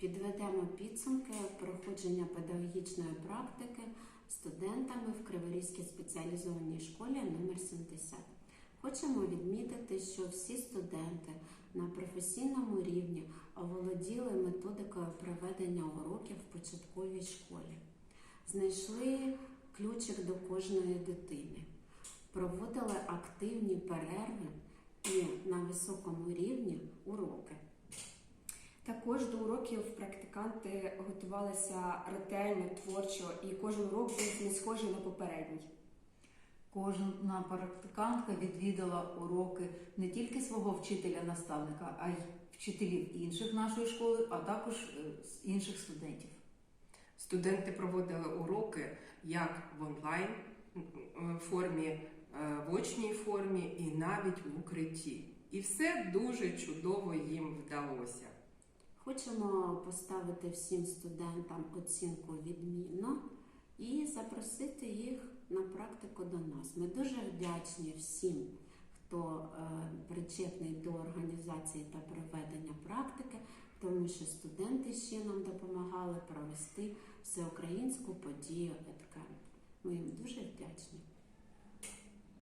Підведемо підсумки проходження педагогічної практики студентами в Криворізькій спеціалізованій школі номер 70. Хочемо відмітити, що всі студенти на професійному рівні оволоділи методикою проведення уроків в початковій школі, знайшли ключик до кожної дитини, проводили активні перерви і на високому рівні уроки. Також до уроків практиканти готувалися ретельно, творчо, і кожен урок був не схожий на попередній. Кожна практикантка відвідала уроки не тільки свого вчителя-наставника, а й вчителів інших нашої школи, а також е, інших студентів. Студенти проводили уроки як в онлайн формі, е, в очній формі і навіть в укритті. І все дуже чудово їм вдалося. Хочемо поставити всім студентам оцінку відмінно і запросити їх на практику до нас. Ми дуже вдячні всім, хто е, причетний до організації та проведення практики, тому що студенти ще нам допомагали провести всеукраїнську подію ЕДКЕМП. Ми їм дуже вдячні.